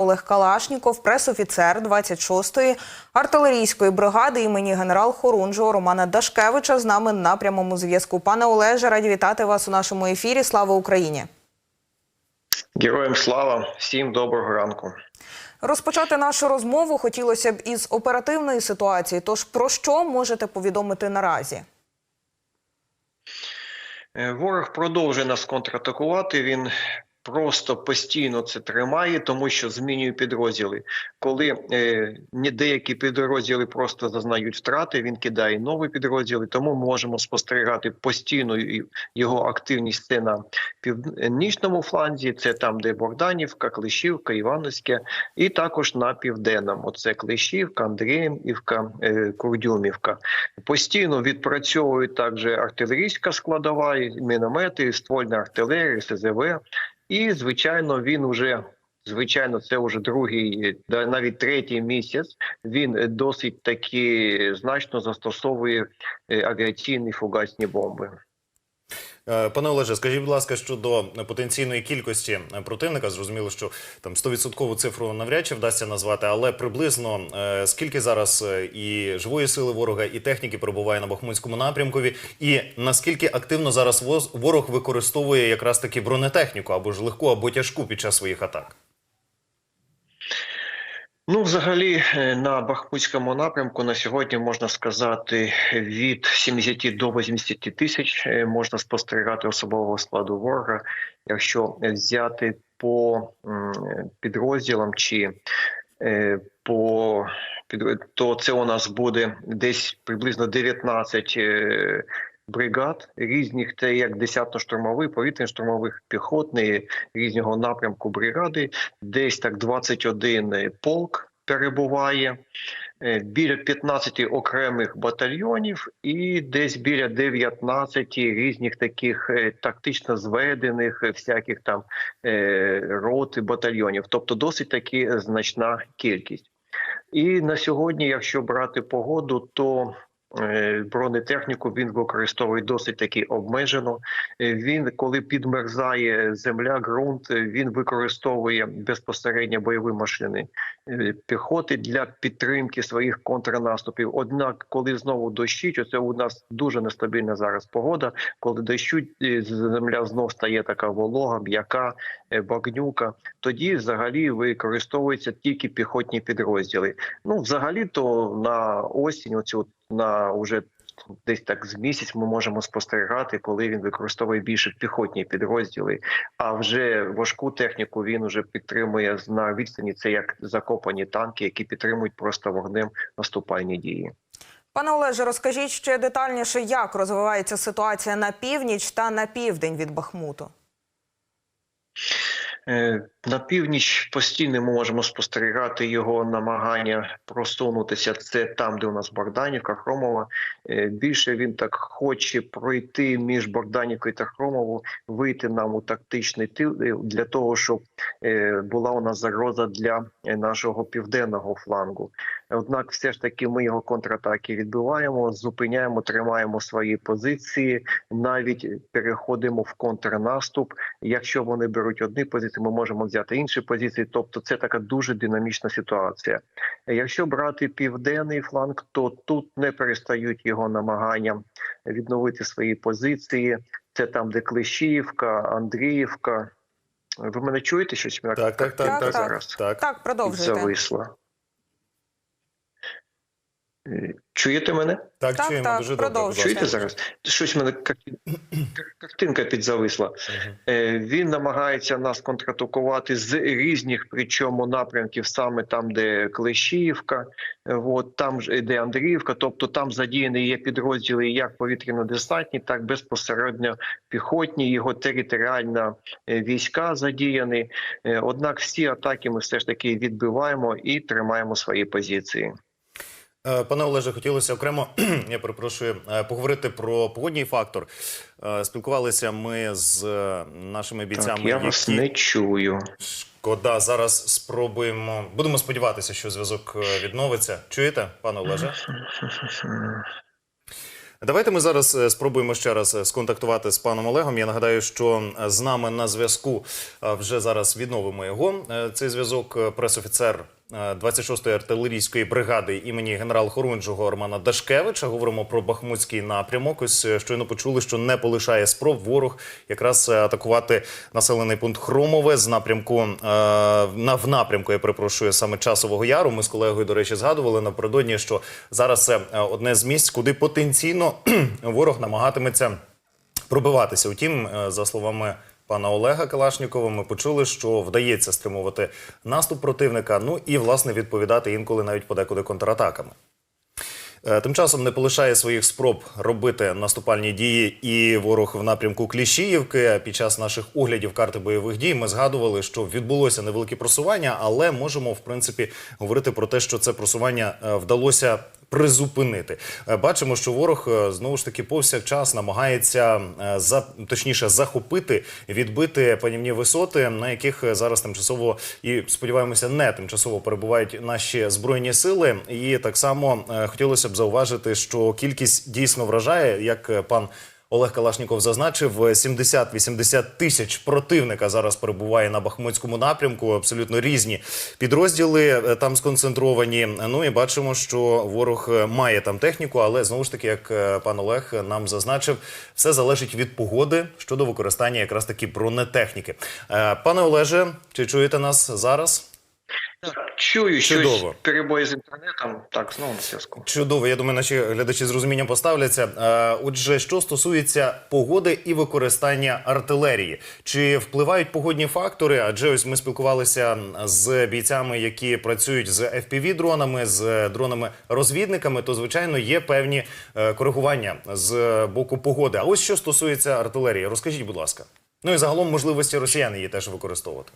Олег Калашніков, пресофіцер 26-ї артилерійської бригади імені генерал Хорунжого Романа Дашкевича з нами на прямому зв'язку. Пане Олеже, раді вітати вас у нашому ефірі. Слава Україні! Героям слава, всім доброго ранку. Розпочати нашу розмову хотілося б із оперативної ситуації. Тож про що можете повідомити наразі? Е, Ворог продовжує нас контратакувати. Він просто постійно це тримає, тому що змінює підрозділи. Коли е, деякі підрозділи просто зазнають втрати, він кидає нові підрозділи. Тому можемо спостерігати постійно його активність це на північному фланзі. Це там, де Богданівка, Клещівка, Івановське, і також на південному. Оце Клещівка, Андріївка, е, Курдюмівка. Постійно відпрацьовують також артилерійська складова, міномети, ствольна артилерія, СЗВ. І звичайно, він уже звичайно, це вже другий, навіть третій місяць. Він досить таки значно застосовує е, авіаційні фугасні бомби. Е, Пане Олеже, скажіть, будь ласка, щодо потенційної кількості е, противника, зрозуміло, що там 100% цифру навряд чи вдасться назвати, але приблизно е, скільки зараз і живої сили ворога, і техніки перебуває на Бахмутському напрямкові, і наскільки активно зараз ворог використовує якраз таки бронетехніку або ж легку, або тяжку під час своїх атак? Ну, взагалі, е, на Бахмутському напрямку на сьогодні можна сказати від 70 до 80 тисяч е, можна спостерігати особового складу ворога. Якщо взяти по підрозділам чи е, по то це у нас буде десь приблизно 19 е, бригад різних, це як десятно-штурмовий, повітряно-штурмових, піхотний, різного напрямку бригади, десь так 21 полк перебуває. е, Біля 15 окремих батальйонів і десь біля 19 різних таких е, тактично зведених е, всяких там рот і батальйонів. Тобто досить таки значна кількість. І на сьогодні, якщо брати погоду, то бронетехніку він використовує досить таки обмежено. Е, Він, коли підмерзає земля, ґрунт, е, він використовує безпосередньо бойові машини е, піхоти для підтримки своїх контрнаступів. Однак, коли знову дощить, оце у нас дуже нестабільна зараз погода. Коли дощуть, е, земля знов стає така волога, м'яка, е, багнюка. Тоді взагалі використовуються тільки піхотні підрозділи. Ну, взагалі, то на осінь, оцю на уже десь так з місяць ми можемо спостерігати, коли він використовує більше піхотні підрозділи. А вже важку техніку він уже підтримує на відстані. Це як закопані танки, які підтримують просто вогнем наступальні дії. Пане Олеже, розкажіть ще детальніше, як розвивається ситуація на північ та на південь від Бахмуту. Е, На північ постійно ми можемо спостерігати його намагання просунутися. Це там, де у нас Богданівка, Хромова. Е, Більше він так хоче пройти між Богданівкою та Хромову, вийти нам у тактичний тил е, для того, щоб була у нас загроза для нашого південного флангу. Однак, все ж таки, ми його контратаки відбиваємо, зупиняємо, тримаємо свої позиції, навіть переходимо в контрнаступ. Якщо вони беруть одні позиції, ми можемо взяти інші позиції. Тобто, це така дуже динамічна ситуація. Якщо брати південний фланг, то тут не перестають його намагання відновити свої позиції. Це там, де Клещіївка, Андріївка. Ви мене чуєте щось? Так, так, так, Так, так, так. так. так. Так, продовжуйте. Зависла. Чуєте мене? Так, Так, чуємо так, дуже добре. продовжуйте. Чуєте зараз? Щось в мене картинка підзависла. Е, Він намагається нас контратакувати з різних, причому напрямків, саме там, де Клещіївка, е, от там де Андріївка. Тобто там задіяні є підрозділи як повітряно-десантні, так безпосередньо піхотні. Його територіальна е, війська задіяні. Однак всі атаки ми все ж таки відбиваємо і тримаємо свої позиції. Е, Пане Олеже, хотілося окремо, я перепрошую, е, поговорити про погодній фактор. Е, Спілкувалися ми з нашими бійцями, Так, я вас які не чую. шкода. Зараз спробуємо. Будемо сподіватися, що зв'язок відновиться. Чуєте, пане Олеже? Давайте ми зараз спробуємо ще раз сконтактувати з паном Олегом. Я нагадаю, що з нами на зв'язку вже зараз відновимо його. Цей зв'язок пресофіцер 26-ї артилерійської бригади імені генерал-хорунжого Романа Дашкевича. Говоримо про Бахмутський напрямок. Ось е, щойно почули, що не полишає спроб ворог якраз е, атакувати населений пункт Хромове з напрямку е, на в напрямку. Я перепрошую саме часового яру. Ми з колегою, до речі, згадували напередодні, що зараз це е, одне з місць, куди потенційно ворог намагатиметься пробиватися. Утім, е, за словами пана Олега Калашнікова, ми почули, що вдається стримувати наступ противника. Ну і власне відповідати інколи навіть подекуди контратаками. Е, Тим часом не полишає своїх спроб робити наступальні дії і ворог в напрямку Кліщіївки. Під час наших оглядів карти бойових дій ми згадували, що відбулося невелике просування, але можемо в принципі говорити про те, що це просування е, вдалося. Призупинити Е, бачимо, що ворог е, знову ж таки повсякчас намагається е, за точніше захопити, відбити панівні висоти, на яких зараз тимчасово і сподіваємося, не тимчасово перебувають наші збройні сили. І так само хотілося б зауважити, що кількість дійсно вражає, як пан. Олег Калашніков зазначив, е, 70-80 тисяч противника зараз перебуває на Бахмутському напрямку. Абсолютно різні підрозділи е, там сконцентровані. Ну і бачимо, що ворог е, має там техніку, але знову ж таки, як е, пан Олег нам зазначив, все залежить від погоди щодо використання якраз таки бронетехніки. Е, Пане Олеже, чи чуєте нас зараз? Чую, щось Чудово. перебої з інтернетом. Так, знову на зв'язку. Чудово, я думаю, наші глядачі з розумінням поставляться. Е, Отже, що стосується погоди і використання артилерії, чи впливають погодні фактори? Адже ось ми спілкувалися з бійцями, які працюють з fpv дронами з дронами-розвідниками. То звичайно є певні е, коригування з боку погоди. А ось що стосується артилерії, розкажіть, будь ласка. Ну і загалом можливості росіян її теж використовувати.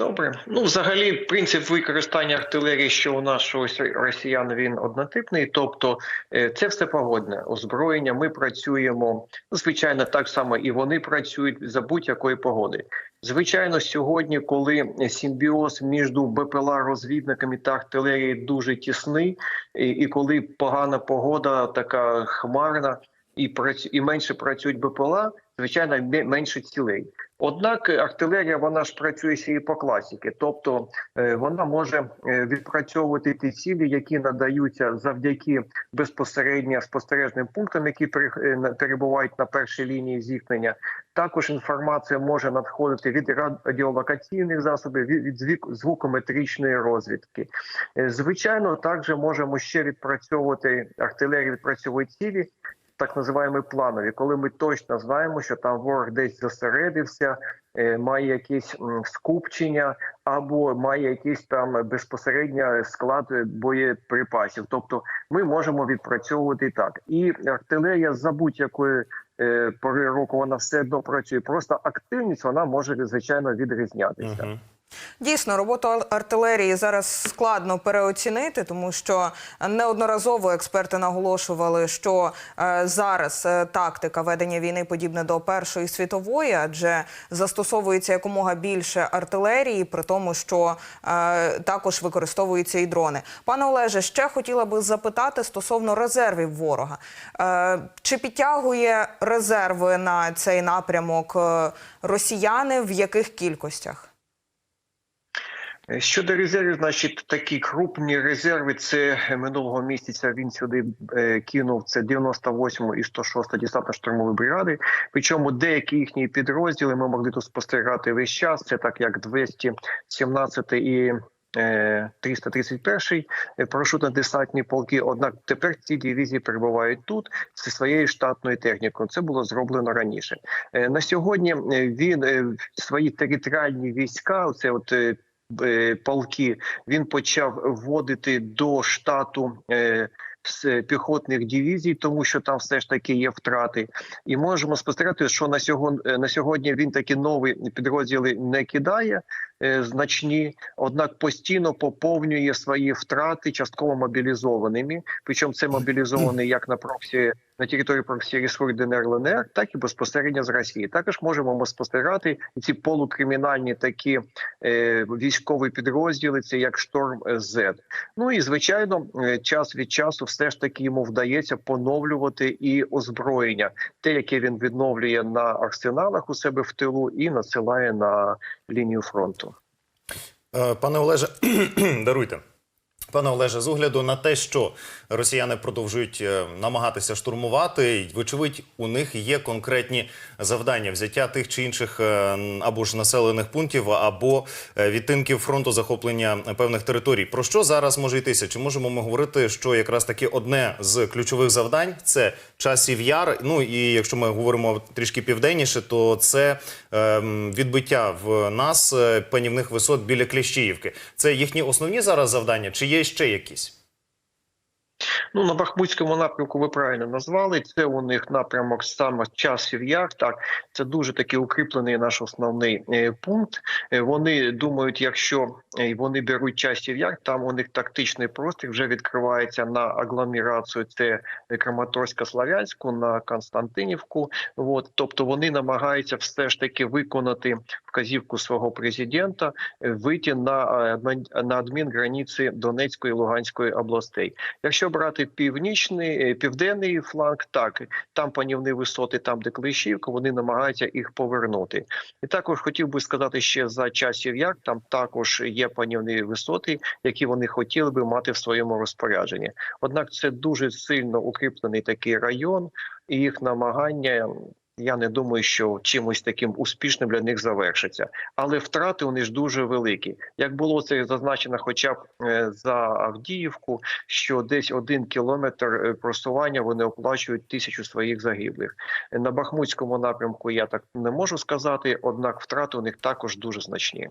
Добре. Ну, взагалі, принцип використання артилерії, що у нас що росіян він однотипний, тобто е, це все погодне озброєння. Ми працюємо звичайно, так само і вони працюють за будь-якої погоди. Звичайно, сьогодні, коли симбіоз між БПЛА розвідниками та артилерією дуже тісний, і, і коли погана погода, така хмарна, і працю і менше працюють БПЛА, звичайно, менше цілей. Однак артилерія вона ж працює ще і по класіки, тобто е, вона може е, відпрацьовувати ті цілі, які надаються завдяки безпосередньо спостережним пунктам, які е, перебувають на першій лінії зіткнення. Також інформація може надходити від радіолокаційних засобів, від, звукометричної розвідки. Е, Звичайно, також можемо ще відпрацьовувати артилерію, відпрацьовує цілі, так називаємо планові, коли ми точно знаємо, що там ворог десь зосередився, е, має якісь скупчення або має якийсь там безпосередньо склад боєприпасів. Тобто ми можемо відпрацьовувати так. І артилерія за будь-якої е, пори року вона все одно працює. Просто активність вона може звичайно відрізнятися. Дійсно, роботу артилерії зараз складно переоцінити, тому що неодноразово експерти наголошували, що е, зараз е, тактика ведення війни подібна до Першої світової, адже застосовується якомога більше артилерії, при тому, що е, також використовуються і дрони. Пане Олеже, ще хотіла би запитати стосовно резервів ворога. Чи підтягує резерви на цей напрямок росіяни в яких кількостях? Щодо резервів, значить, такі крупні резерви. Це минулого місяця він сюди е, кинув це 98 і 106 десантно-штурмові бригади. Причому деякі їхні підрозділи ми могли тут спостерігати весь час. Це так як 217 і е, 331 парашютно-десантні полки. Однак тепер ці дивізії перебувають тут зі своєю штатною технікою. Це було зроблено раніше. Е, На сьогодні е, він е, свої територіальні війська, це от е, е, полки, він почав вводити до штату. е, піхотних дивізій, тому що там все ж таки є втрати, і можемо спостерігати, що на сьогодні на сьогодні він такі нові підрозділи не кидає е, значні, однак постійно поповнює свої втрати частково мобілізованими. Причому це мобілізовані як на проксі на території про всі республік ДНР ЛНР, так і безпосередньо з Росії. Також можемо ми спостерігати ці полукримінальні такі е, військові підрозділи, це як шторм З. Ну і звичайно, е, час від часу все ж таки йому вдається поновлювати і озброєння, те, яке він відновлює на арсеналах у себе в тилу, і насилає на лінію фронту. Е, Пане Олеже, даруйте. Пане Олеже, з огляду на те, що росіяни продовжують е, намагатися штурмувати, вочевидь, у них є конкретні завдання взяття тих чи інших е, або ж населених пунктів, або е, відтинків фронту захоплення певних територій. Про що зараз може йтися? Чи можемо ми говорити, що якраз таки одне з ключових завдань це часів яр? Ну і якщо ми говоримо трішки південніше, то це ем, відбиття в нас панівних висот біля Кліщіївки. Це їхні основні зараз завдання, чи є ще якісь? Ну на Бахмутському напрямку ви правильно назвали. Це у них напрямок саме часів яр. Так це дуже таки укріплений наш основний е, пункт. Е, Вони думають, якщо е, вони беруть часів яр, там у них тактичний простір вже відкривається на агломерацію. Це Краматорська Славянську, на Константинівку. От тобто вони намагаються все ж таки виконати вказівку свого президента, вийти на, на адмінграниці Донецької і Луганської областей. Якщо брати північний, е, південний фланг, так там панівні висоти, там де Клещівка, вони намагаються їх повернути. І також хотів би сказати ще за часів як там також є панівні висоти, які вони хотіли би мати в своєму розпорядженні. Однак це дуже сильно укріплений такий район, і їх намагання. Я не думаю, що чимось таким успішним для них завершиться, але втрати у них дуже великі. Як було це зазначено, хоча б е, за Авдіївку, що десь один кілометр е, просування вони оплачують тисячу своїх загиблих. На Бахмутському напрямку я так не можу сказати однак втрати у них також дуже значні.